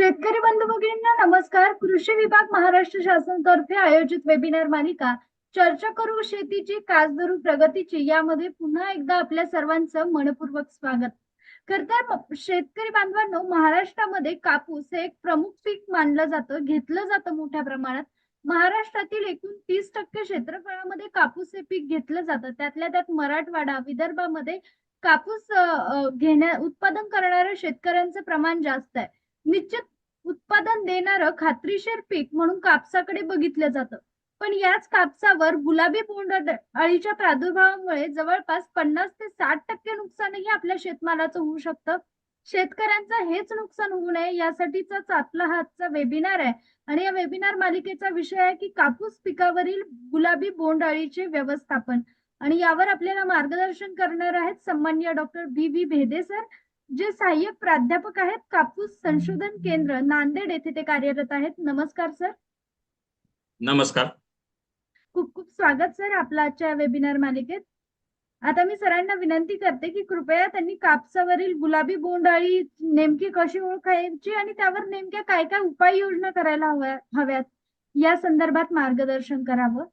शेतकरी बंधू भगिनींना नमस्कार. कृषी विभाग महाराष्ट्र शासनातर्फे आयोजित वेबिनार मालिका चर्चा करू शेतीची कास धरू प्रगतीची यामध्ये पुन्हा एकदा आपल्या सर्वांचं मनपूर्वक स्वागत. खर तर शेतकरी बांधवांनो महाराष्ट्रामध्ये कापूस हे एक प्रमुख पीक मानलं जातं घेतलं जातं मोठ्या प्रमाणात. महाराष्ट्रातील एकूण तीस टक्के क्षेत्रफळामध्ये कापूस हे पीक घेतलं जातं. त्यातल्या त्यात मराठवाडा विदर्भामध्ये कापूस घेण्या उत्पादन करणाऱ्या शेतकऱ्यांचं प्रमाण जास्त आहे. निश्चित उत्पादन देणारं खात्रीशीर पीक म्हणून कापसाकडे बघितलं जातं. पण याच कापसावर गुलाबी बोंड अळीच्या प्रादुर्भावामुळे जवळपास पन्नास ते साठ टक्के नुकसानही आपल्या शेतमालाचं होऊ शकतं. शेतकऱ्यांचं हेच नुकसान होऊ नये यासाठीचाच आपला हातचा वेबिनार आहे. आणि या वेबिनार मालिकेचा विषय आहे की कापूस पिकावरील गुलाबी बोंड अळीचे व्यवस्थापन. आणि यावर आपल्याला मार्गदर्शन करणार आहेत सन्मान्य doctor B V Bhede sir. जे सहाय्यक प्राध्यापक आहेत कापूस संशोधन केंद्र नांदेड येथे ते कार्यरत आहेत. नमस्कार सर. नमस्कार. खूप खूप स्वागत सर आपलं आजच्या वेबिनार मालिकेत. आता मी सरांना विनंती करते की कृपया त्यांनी कापसावरील गुलाबी बोंडअळी नेमकी कशी ओळखायची आणि त्यावर नेमक्या काय काय उपाययोजना करायला हव्या हव्यात या संदर्भात मार्गदर्शन करावं.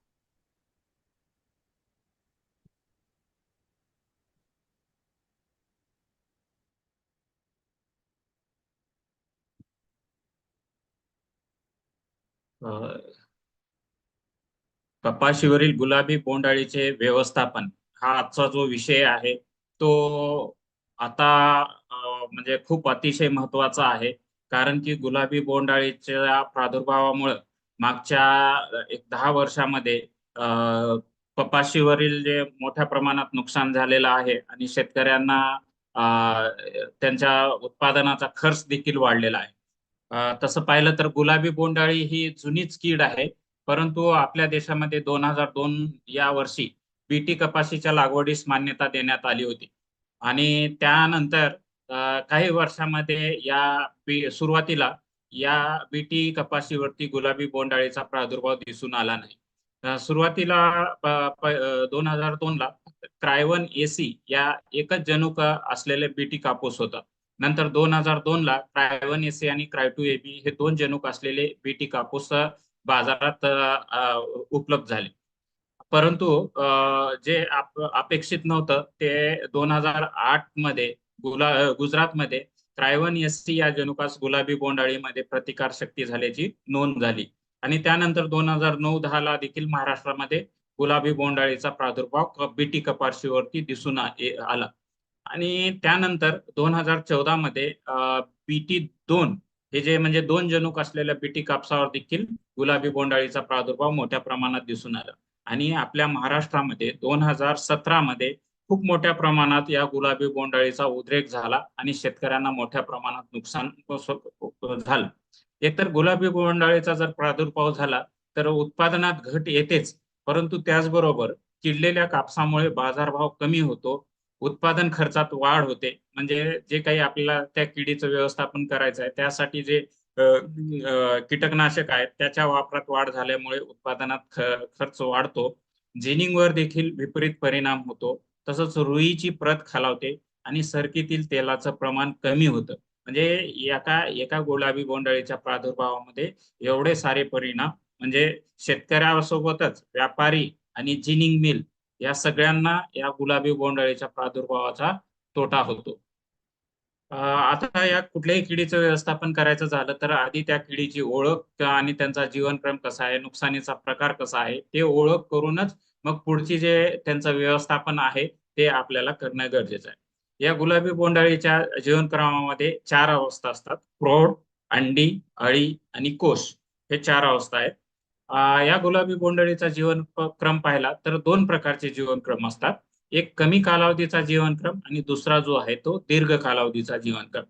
कपाशीवरील गुलाबी बोंडाळीचे व्यवस्थापन हा आजचा जो विषय आहे तो आता म्हणजे खूप अतिशय महत्त्वाचा आहे. कारण की गुलाबी बोंडाळीच्या प्रादुर्भावामुळं मागच्या एक दहा वर्षामध्ये कपाशीवरील जे मोठ्या प्रमाणात नुकसान झालेलं आहे आणि शेतकऱ्यांना त्यांच्या उत्पादनाचा खर्च देखील वाढलेला आहे. तसं पाहिलं तर गुलाबी बोंडाळी ही जुनीच कीड आहे. परंतु आपल्या देशामध्ये दोन हजार दोन या वर्षी बीटी कपाशीच्या लागवडीस मान्यता देण्यात आली होती. आणि त्यानंतर काही वर्षामध्ये या सुरुवातीला या बीटी कपाशीवरती गुलाबी बोंडाळीचा प्रादुर्भाव दिसून आला नाही. सुरुवातीला दोन हजार दोन ला क्रायवन एसी या एकच जनुक असलेले बीटी कापूस होता. नंतर दोन हजार दोन ला क्रायवन एसी आणि क्रायटू एबी हे दोन जनुक असलेले बीटी कापूस बाजारात उपलब्ध झाले. परंतु जे अपेक्षित नव्हतं ते दोन हजार आठमध्ये गुला गुजरातमध्ये क्रायवन एससी या जनुकास गुलाबी बोंडाळीमध्ये प्रतिकार शक्ती झाल्याची नोंद झाली. आणि त्यानंतर दोन हजार नऊ दहा ला देखील महाराष्ट्रामध्ये गुलाबी बोंडाळीचा प्रादुर्भाव बीटी कपाशीवरती दिसून आला. आणि त्यानंतर दोन हजार चौदा मध्ये बीटी दोन हे जे म्हणजे दोन जनुक असलेल्या बीटी कापसावर देखील गुलाबी बोंडाळीचा प्रादुर्भाव मोठ्या प्रमाणात दिसून आला. आणि आपल्या महाराष्ट्रामध्ये दोन हजार सतरा मध्ये खूप मोठ्या प्रमाणात या गुलाबी बोंडाळीचा उद्रेक झाला आणि शेतकऱ्यांना मोठ्या प्रमाणात नुकसान झालं. एकतर गुलाबी बोंडाळीचा जर प्रादुर्भाव झाला तर उत्पादनात घट येतेच. परंतु त्याचबरोबर चिडलेल्या कापसामुळे बाजारभाव कमी होतो उत्पादन खर्चात वाढ होते. म्हणजे जे काही आपल्याला त्या किडीचं व्यवस्थापन करायचं आहे त्यासाठी जे कीटकनाशक आहेत त्याच्या वापरात वाढ झाल्यामुळे उत्पादनात खर्च वाढतो. जिनिंगवर देखील विपरीत परिणाम होतो. तसंच रुईची प्रत खालावते आणि सरकीतील तेलाचं प्रमाण कमी होतं. म्हणजे एका एका गुलाबी बोंडाळीच्या प्रादुर्भावामध्ये एवढे सारे परिणाम म्हणजे शेतकऱ्यासोबतच व्यापारी आणि जिनिंग मिल या सगळ्यांना या गुलाबी बोंडअळीच्या प्रादुर्भावाचा तोटा होतो. आता या कुठल्याही किडीचं व्यवस्थापन करायचं झालं तर आधी त्या किडीची ओळख आणि त्यांचा जीवनक्रम कसा आहे नुकसानीचा प्रकार कसा आहे ते ओळख करूनच मग पुढची जे त्यांचं व्यवस्थापन आहे ते आपल्याला करणं गरजेचं आहे. या गुलाबी बोंडाळीच्या जीवनक्रमामध्ये चार अवस्था असतात. प्रौढ अंडी अळी आणि कोश हे चार अवस्था आहेत. या गुलाबी बोंडळीचा जीवन क्रम पाहिला तर दोन प्रकारचे जीवनक्रम असतात. एक कमी कालावधीचा जीवनक्रम आणि दुसरा जो आहे तो दीर्घ कालावधीचा जीवनक्रम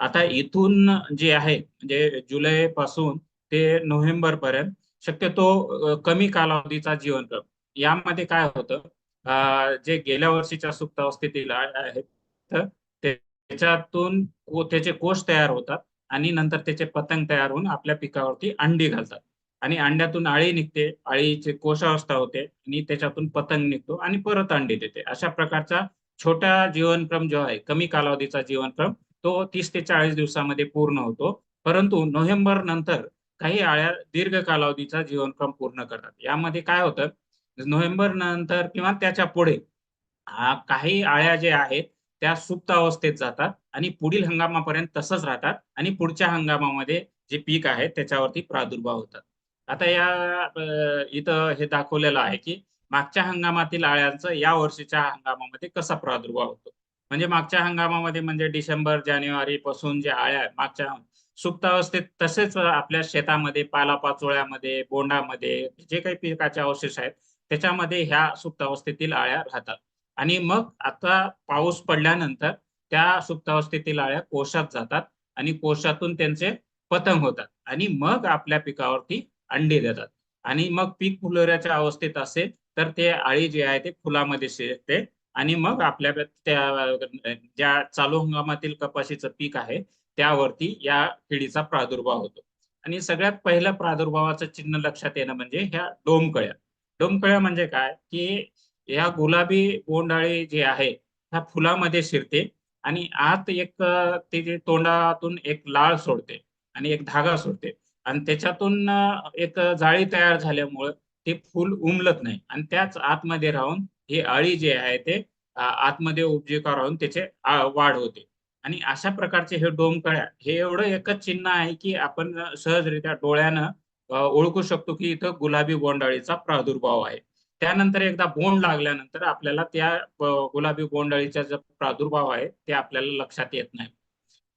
आता इथून जे आहे म्हणजे जुलै पासून ते नोव्हेंबर पर्यंत शक्यतो कमी कालावधीचा जीवनक्रम यामध्ये काय होतं जे गेल्या वर्षीच्या सुप्तावस्थेतील आहेत तर त्याच्यातून त्याचे कोष तयार होतात आणि नंतर त्याचे पतंग तयार होऊन आपल्या पिकावरती अंडी घालतात. आणि अंड्यातून आळी निघते आळीचे कोशावस्था होते आणि त्याच्यातून पतंग निघतो आणि परत अंडी देते. अशा प्रकारचा छोटा जीवनक्रम जो आहे कमी कालावधीचा जीवनक्रम तो तीस ते चाळीस दिवसामध्ये पूर्ण होतो. परंतु नोव्हेंबर नंतर काही अळ्या दीर्घ कालावधीचा जीवनक्रम पूर्ण करतात. यामध्ये काय होतं? नोव्हेंबर नंतर किंवा त्याच्या पुढे काही अळ्या जे आहेत त्या सुप्त अवस्थेत जातात आणि पुढील हंगामापर्यंत तसंच राहतात आणि पुढच्या हंगामामध्ये जे पीक आहे त्याच्यावरती प्रादुर्भाव होतात. आता या इथं हे दाखवलेलं आहे की मागच्या हंगामातील अळ्यांचा या वर्षीच्या हंगामामध्ये कसा प्रादुर्भाव होतो? म्हणजे मागच्या हंगामामध्ये म्हणजे डिसेंबर जानेवारी पासून जे अळ्या आहेत, मागच्या सुप्तावस्थेत तसेच आपल्या शेतामध्ये पालापाचोळ्यामध्ये बोंडामध्ये जे काही पिकाचे अवशेष आहेत त्याच्यामध्ये ह्या सुप्तावस्थेतील आळ्या अळ्या राहतात. आणि मग आता पाऊस पडल्यानंतर त्या सुप्तावस्थेतील अळ्या कोशात जातात आणि कोशातून त्यांचे पतंग होतात. आणि मग आपल्या पिकावरती अंडी देतात. आणि मग पीक फुलोऱ्याच्या अवस्थेत असेल तर ते अळी जे आहे ते फुलामध्ये शिरते. आणि मग आपल्या त्या ज्या चालू हंगामातील कपाशीचं पीक आहे त्यावरती या किडीचा प्रादुर्भाव होतो. आणि सगळ्यात पहिलं प्रादुर्भावाचं चिन्ह लक्षात येणं म्हणजे ह्या डोमकळ्या. डोमकळ्या म्हणजे काय? की या गुलाबी बोंडाळी जे आहे ह्या फुलामध्ये शिरते आणि आत एक ते जे तोंडातून एक लाळ सोडते आणि एक धागा सोडते. आणि त्याच्यातून एक जाळी तयार झाल्यामुळं ते फुल उमलत नाही. आणि त्याच आतमध्ये राहून हे अळी जे आहे ते आतमध्ये उपजीविका राहून त्याचे वाढ होते. आणि अशा प्रकारचे हे डोमकळ्या हे एवढं एकच चिन्ह आहे की आपण सहजरित्या डोळ्यानं ओळखू शकतो की इथं गुलाबी बोंडाळीचा प्रादुर्भाव आहे. त्यानंतर एकदा बोंड लागल्यानंतर आपल्याला त्या गुलाबी बोंडाळीचा जो प्रादुर्भाव आहे ते आपल्याला लक्षात येत नाही.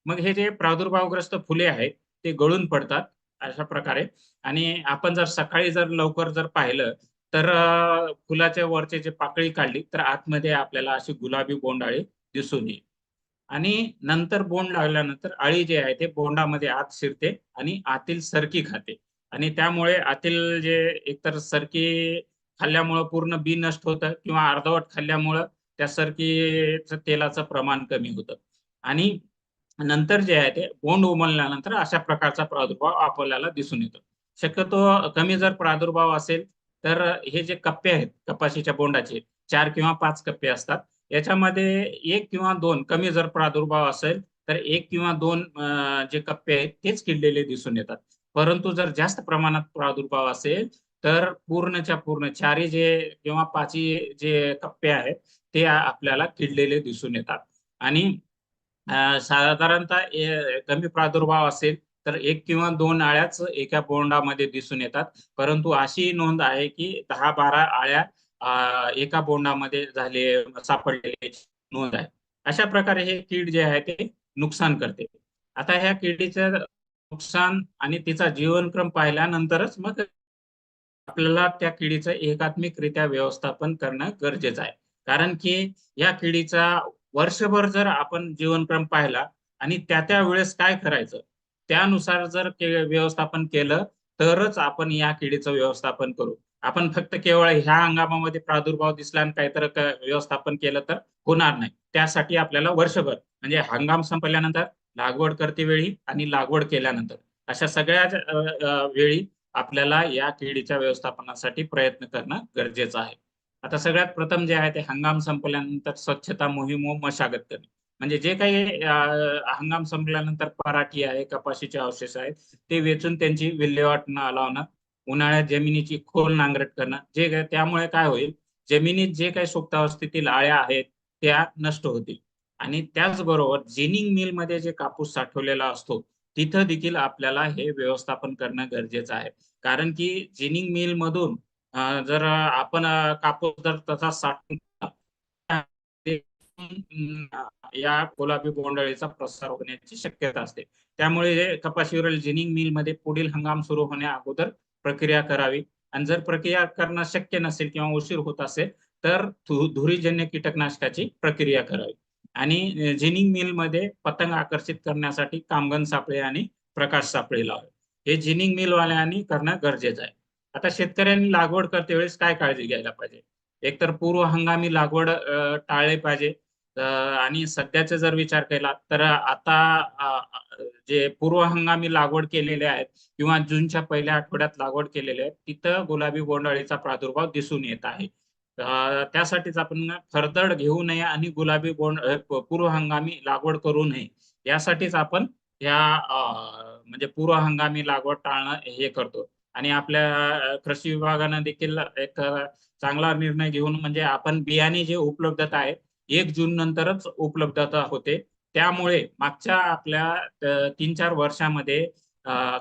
मग हे जे प्रादुर्भावग्रस्त फुले आहेत ते गळून पडतात. अशा प्रकारे. आणि आपण जर सकाळी जर लवकर जर पाहिलं तर फुलाच्या वरचे जे पाकळी काढली तर आतमध्ये आपल्याला अशी गुलाबी बोंडाळी दिसून येईल. आणि नंतर बोंड लागल्यानंतर अळी जे आहे ते बोंडामध्ये आत शिरते आणि आतील सरकी खाते. आणि त्यामुळे आतील जे एकतर सरकी खाल्ल्यामुळं पूर्ण बी नष्ट होतं किंवा अर्धवट खाल्ल्यामुळं त्या सरकीचं तेलाचं प्रमाण कमी होतं. आणि नंतर जे आहे ते बोंड उमलल्यानंतर अशा प्रकारचा प्रादुर्भाव आपल्याला दिसून येतो. शक्यतो कमी जर प्रादुर्भाव असेल तर हे जे कप्पे आहेत कपाशीच्या बोंडाचे चार किंवा पाच कप्पे असतात. याच्यामध्ये एक किंवा दोन कमी जर प्रादुर्भाव असेल तर एक किंवा दोन जे कप्पे आहेत तेच किडलेले दिसून येतात. परंतु जर जास्त प्रमाणात प्रादुर्भाव असेल तर पूर्णच्या पूर्ण चारी जे किंवा पाची जे कप्पे आहेत ते आपल्याला किडलेले दिसून येतात. आणि साधारणतः कमी प्रादुर्भाव असेल तर एक किंवा दोन अळ्याच एका बोंडामध्ये दिसून येतात. परंतु अशी नोंद आहे की दहा बारा आळ्या एका बोंडामध्ये झाले सापडलेली नोंद आहे. अशा प्रकारे हे कीड जे आहे ते नुकसान करते. आता ह्या किडीचं नुकसान आणि तिचा जीवनक्रम पाहिल्यानंतरच मग आपल्याला त्या किडीचं एकात्मिकरित्या व्यवस्थापन करणं गरजेचं आहे. कारण की या किडीचा वर्षभर जर आपण जीवनक्रम पाहिला आणि त्या त्या वेळेस काय करायचं? त्यानुसार जर के- व्यवस्थापन केलं तरच आपण या किडीचं व्यवस्थापन करू. आपण फक्त केवळ ह्या हंगामामध्ये प्रादुर्भाव दिसला आणि काहीतरी व्यवस्थापन केलं तर होणार नाही. त्यासाठी आपल्याला वर्षभर म्हणजे हंगाम संपल्यानंतर लागवड करते वेळी आणि लागवड केल्यानंतर. अशा सगळ्या वेळी आपल्याला या किडीच्या व्यवस्थापनासाठी प्रयत्न करणं गरजेचं आहे. आता सगळ्यात प्रथम जे आहे ते हंगाम संपल्यानंतर स्वच्छता मोहीम व मशागत करणे म्हणजे जे काही हंगाम संपल्यानंतर पराठी आहे कपाशीचे अवशेष आहेत ते वेचून त्यांची विल्हेवाट न लावणं उन्हाळ्यात जमिनीची खोल नांगरट करणं जे काय- त्यामुळे काय होईल जमिनीत जे काही सुप्तावस्थेतील आळ्या आहेत त्या नष्ट होतील. आणि त्याचबरोबर जिनिंग मिलमध्ये जे कापूस साठवलेला असतो तिथं देखील आपल्याला हे व्यवस्थापन करणं गरजेचं आहे. कारण की जिनिंग मिल मधून जर आपण कापूस जर तसा साठून या गुलाबी बोंडअळीचा प्रसार होण्याची शक्यता असते. त्यामुळे कपाशीवरील जिनिंग मिलमध्ये पुढील हंगाम सुरू होण्या अगोदर प्रक्रिया करावी. आणि जर प्रक्रिया करणं शक्य नसेल किंवा उशीर होत असेल तर धुरीजन्य कीटकनाशकाची प्रक्रिया करावी. आणि जिनिंग मिलमध्ये पतंग आकर्षित करण्यासाठी कामगन सापळे आणि प्रकाश सापळे लावावे. हे जिनिंग मिलवाल्यांनी करणं गरजेचं आहे. आता शेतकऱ्यांनी लागवड करते वेळेस काय काळजी घ्यायला पाहिजे? एकतर पूर्व हंगामी लागवड टाळले पाहिजे. आणि सध्याचा जर विचार केला तर आता जे पूर्व हंगामी लागवड केलेले आहेत किंवा जूनच्या पहिल्या आठवड्यात लागवड केलेले आहेत तिथं गुलाबी बोंडअळीचा प्रादुर्भाव दिसून येत आहे. त्यासाठीच आपण फरदड घेऊ नये आणि गुलाबी बोंड पूर्व हंगामी लागवड करू नये. यासाठीच आपण या म्हणजे पूर्व हंगामी लागवड टाळणं हे करतो. आणि आपल्या कृषी विभागानं देखील एक चांगला निर्णय घेऊन म्हणजे आपण बियाणे जे उपलब्धता आहे एक जून नंतरच उपलब्धता होते. त्यामुळे मागच्या आपल्या तीन चार वर्षामध्ये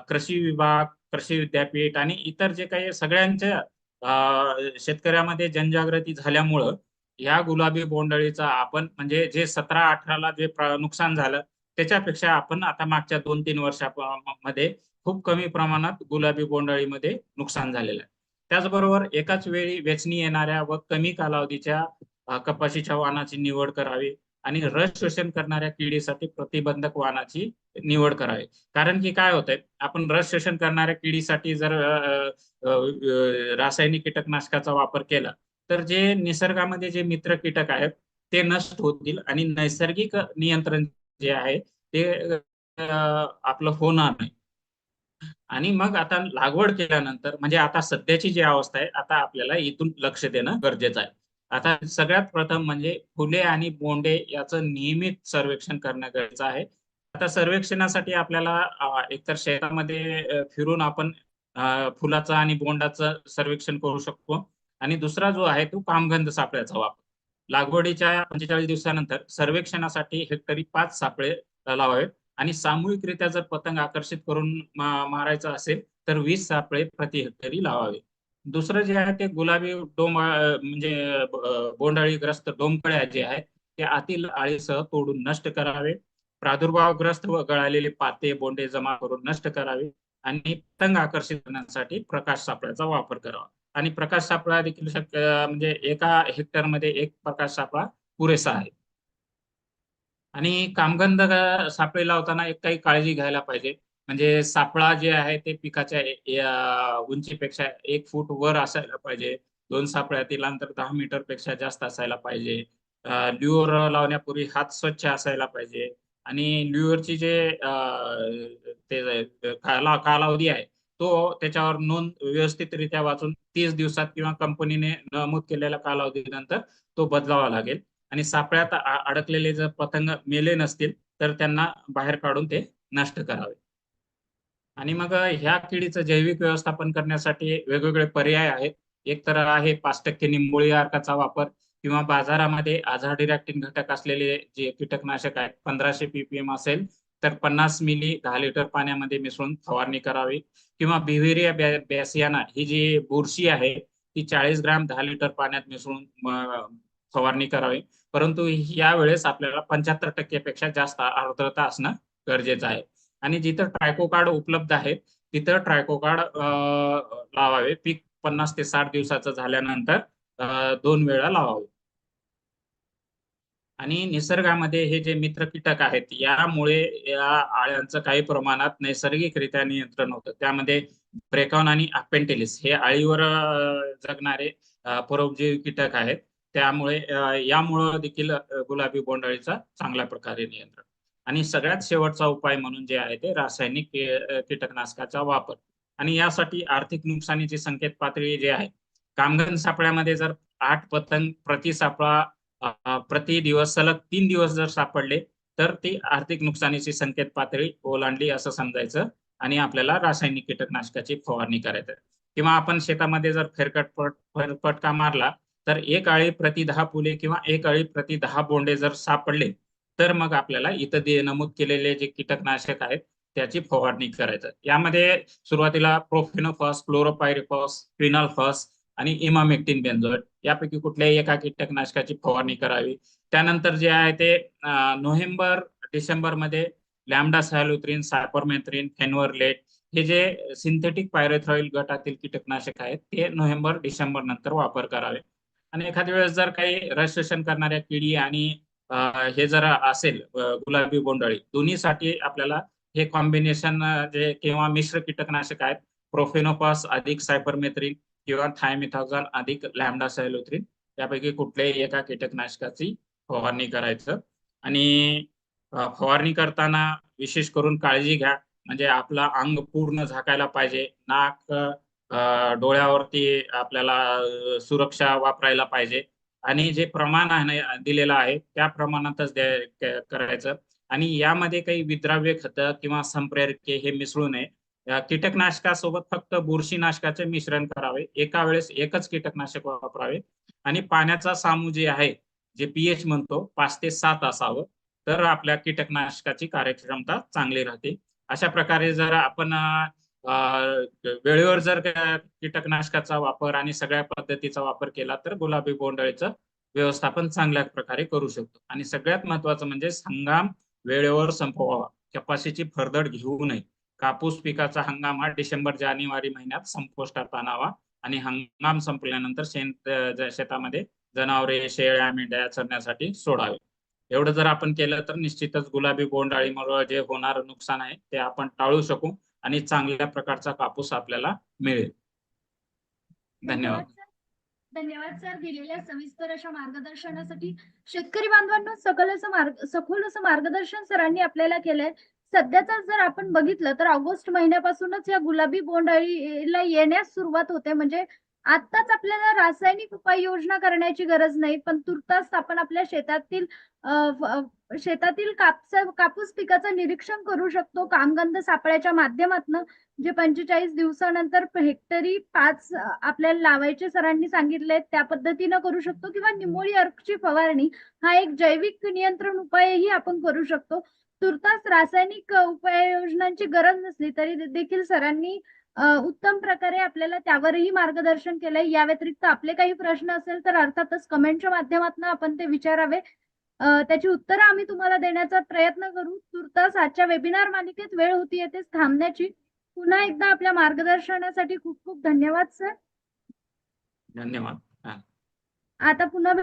कृषी विभाग कृषी विद्यापीठ आणि इतर जे काही सगळ्यांच्या अ, शेतकऱ्यामध्ये जनजागृती झाल्यामुळं या गुलाबी बोंडअळीचा आपण म्हणजे जे सतरा अठराला जे नुकसान झालं त्याच्यापेक्षा आपण आता मागच्या दोन तीन वर्षामध्ये खूप कमी प्रमाणात गुलाबी बोंडअळीमध्ये नुकसान झालेलं आहे. त्याचबरोबर एकाच वेळी वेचणी येणाऱ्या व कमी कालावधीच्या कपाशीच्या वाहनाची निवड करावी आणि रस शोषण करणाऱ्या किडीसाठी प्रतिबंधक वाहनाची निवड करावी. कारण की काय होतंय आपण रस शोषण करणाऱ्या किडीसाठी जर रासायनिक कीटकनाशकाचा वापर केला तर जे निसर्गामध्ये जे मित्र कीटक आहेत ते नष्ट होतील आणि नैसर्गिक नियंत्रण जे आहे ते आपलं होणार नाही. आणि मग आता लागवड केल्यानंतर म्हणजे आता सध्याची जी अवस्था आहे आता आपल्याला इथून लक्ष देणं गरजेचं आहे. आता सगळ्यात प्रथम म्हणजे फुले आणि बोंडे याचं नियमित सर्वेक्षण करणं गरजेचं आहे. आता सर्वेक्षणासाठी आपल्याला एकतर शेतामध्ये फिरून आपण फुलाचं आणि बोंडाचं सर्वेक्षण करू शकतो. आणि दुसरा जो आहे तो कामगंध सापळ्याचा वापर. लागवडीच्या पंचेचाळीस दिवसानंतर सर्वेक्षणासाठी हेक्टरी पाच सापळे लावावेत. आणि सामूहिकरित्या जर पतंग आकर्षित करून मारायचं असेल तर वीस सापळे प्रति हेक्टरी लावावे. दुसरं जे आहे ते गुलाबी डोम म्हणजे बोंडाळीग्रस्त डोमकळ्या जे आहेत ते आतील आळीसह तोडून नष्ट करावे. प्रादुर्भावग्रस्त व गळालेले पाते बोंडे जमा करून नष्ट करावे आणि पतंग आकर्षित करण्यासाठी प्रकाश सापळ्याचा वापर करावा. आणि प्रकाश सापळा देखील शक्य म्हणजे एका हेक्टरमध्ये एक प्रकाश सापळा पुरेसा आहे. आणि कामगंध सापळे लावताना एक काही काळजी घ्यायला पाहिजे. म्हणजे सापळा जे आहे ते पिकाच्या उंचीपेक्षा एक फूट वर असायला पाहिजे. दोन सापळ्यातील अंतर दहा मीटरपेक्षा जास्त असायला पाहिजे. ल्युअर लावण्यापूर्वी हात स्वच्छ असायला पाहिजे. आणि ल्युअरची जे ते काला कालावधी आहे तो त्याच्यावर नोंद व्यवस्थितरित्या वाचून तीस दिवसात किंवा कंपनीने नमूद केलेल्या कालावधीनंतर तो बदलावा लागेल. आणि सापळ्यात अडकलेले जर पतंग मेले नसतील तर त्यांना बाहेर काढून ते नष्ट करावे. आणि मग ह्या किडीचं जैविक व्यवस्थापन करण्यासाठी वेगवेगळे पर्याय आहेत. एक तर आहे पाच टक्के निंबोळी अर्काचा वापर किंवा बाजारामध्ये आझाडिरॅक्टिन घटक असलेले जे कीटकनाशक आहेत पंधराशे पीपीएम असेल तर पन्नास मिली दहा लिटर पाण्यामध्ये मिसळून फवारणी करावी. किंवा बिव्हेरिया बॅसियाना ही जी बुरशी आहे ती चाळीस ग्राम दहा लिटर पाण्यात मिसळून फवारणी करावी. परंतु यावेळेस आपल्याला पंच्याहत्तर टक्केपेक्षा जास्त आर्द्रता असणं गरजेचं आहे. आणि जिथं ट्रायकोकार्ड उपलब्ध आहे तिथं ट्रायकोकार्ड लावावे. पीक पन्नास ते साठ दिवसाचं झाल्यानंतर दोन वेळा लावावे. आणि निसर्गामध्ये हे जे मित्र कीटक आहेत यामुळे या आळ्यांचं काही प्रमाणात नैसर्गिकरित्या नियंत्रण होतं. त्यामध्ये ब्रेकॉन आणि अपेंटेलिस हे आळीवर जगणारे अ, परोपजीवी कीटक आहेत. त्यामुळे यामुळं देखील गुलाबी बोंडअळीचा चांगल्या प्रकारे नियंत्रण. आणि सगळ्यात शेवटचा उपाय म्हणून जे आहे ते रासायनिक कीटकनाशकाचा वापर. आणि यासाठी आर्थिक नुकसानीची संकेत पातळी जे आहे कामगन सापळ्यामध्ये जर आठ पतंग प्रति सापळा प्रति दिवस सलग तीन दिवस जर सापडले तर ती आर्थिक नुकसानीची संकेत पातळी ओलांडली असं समजायचं आणि आपल्याला रासायनिक कीटकनाशकाची फवारणी करायचं किंवा आपण शेतामध्ये जर फेरकट पट फेरफटका मारला तर एक आळी प्रति दहा फुले किंवा एक आळी प्रति दहा बोंडे जर सापडले तर मग आपल्याला इथं नमूद केलेले जे कीटकनाशक आहेत त्याची फवारणी करायचं. यामध्ये सुरुवातीला प्रोफिनोफॉस क्लोरोपायरिफॉस फिनॉल्फॉस आणि इमामेक्टिन बेन्झोएट यापैकी कुठल्याही एका कीटकनाशकाची फवारणी करावी. त्यानंतर जे आहे ते नोव्हेंबर डिसेंबरमध्ये लॅमडा सॅल्युथ्रिन सायपरमेथ्रीन फेनवरलेट हे जे सिंथेटिक पायरेथ्रॉइल गटातील कीटकनाशक आहेत ते नोव्हेंबर डिसेंबर नंतर वापर करावे. आणि एखाद्या वेळेस जर काही रजिस्ट्रेशन करणाऱ्या पिढी आणि हे जर असेल गुलाबी बोंडअळी दोन्हीसाठी आपल्याला हे कॉम्बिनेशन जे किंवा मिश्र कीटकनाशक आहेत प्रोफेनोपास अधिक सायपरमेथ्रिन किंवा थायमिथॉक्झॉन अधिक लॅमडा सायलोथ्रिन त्यापैकी कुठल्याही एका कीटकनाशकाची फवारणी करायचं. आणि फवारणी करताना विशेष करून काळजी घ्या म्हणजे आपला अंग पूर्ण झाकायला पाहिजे नाक डोळ्यावरती आपल्याला सुरक्षा वापरायला पाहिजे. आणि जे प्रमाण आहे दिलेलं आहे त्या प्रमाणातच द्या- करायचं. आणि यामध्ये काही विद्राव्य खतं किंवा संप्रेरके हे मिसळू नये. कीटकनाशकासोबत फक्त बुरशीनाशकाचे मिश्रण करावे. एका वेळेस एकच कीटकनाशक वापरावे. आणि पाण्याचा सामू जे आहे जे पीएच म्हणतो पाच ते सात असावं. तर आपल्या कीटकनाशकाची कार्यक्षमता चांगली राहते. अशा प्रकारे जर आपण वेळेवर जर कीटकनाशकाचा वापर आणि सगळ्या पद्धतीचा वापर केला तर गुलाबी बोंडअळीचं व्यवस्थापन चांगल्या प्रकारे करू शकतो. आणि सगळ्यात महत्वाचं म्हणजे हंगाम वेळेवर संपवावा. कपाशीची फरदड घेऊ नये. कापूस पिकाचा हंगाम हा डिसेंबर जानेवारी महिन्यात संपुष्टात आणावा. आणि हंगाम संपल्यानंतर शेत शेतामध्ये जनावरे शेळ्या मेंढ्या चरण्यासाठी सोडावे. एवढं जर आपण केलं तर निश्चितच गुलाबी बोंडअळीमुळे जे होणारं नुकसान आहे ते आपण टाळू शकू. आणि चांगल्या प्रकारचा कापूस आपल्याला मिळेल. धन्यवाद. सर. धन्यवाद सर दिलेल्या सविस्तर अशा मार्गदर्शनासाठी. शेतकरी बांधवांना सकल असं मार्ग सखोल असं मार्गदर्शन सरांनी आपल्याला केलंय. सध्याचा जर आपण बघितलं तर ऑगस्ट महिन्यापासूनच या गुलाबी बोंड अळीला येण्यास सुरुवात होते. म्हणजे आत्ताच आपल्याला रासायनिक उपाययोजना करण्याची गरज नाही पण तुर्तास आपण आपल्या शेतातील शेतातील कापसा कापूस पिकाचं निरीक्षण करू शकतो. कामगंध सापळ्याच्या माध्यमातून जे पंचेचाळीस दिवसानंतर हेक्टरी पाच आपल्याला लावायचे सरांनी सांगितले त्या पद्धतीनं करू शकतो. किंवा निमोळी अर्कची फवारणी हा एक जैविक नियंत्रण उपायही आपण करू शकतो. तुर्तास रासायनिक उपाययोजनांची गरज नसली तरी देखील सरांनी उत्तम प्रकारे आपल्याला त्यावरही मार्गदर्शन केलंय. या व्यतिरिक्त आपले काही प्रश्न असेल तर अर्थातच कमेंटच्या माध्यमातून आपण ते विचारावे. त्याची उत्तरं आम्ही तुम्हाला देण्याचा प्रयत्न करू. तुर्तास आजच्या वेबिनार मालिकेत वेळ होती येथेच थांबण्याची. पुन्हा एकदा आपल्या मार्गदर्शनासाठी खूप खूप धन्यवाद सर धन्यवाद. आता पुन्हा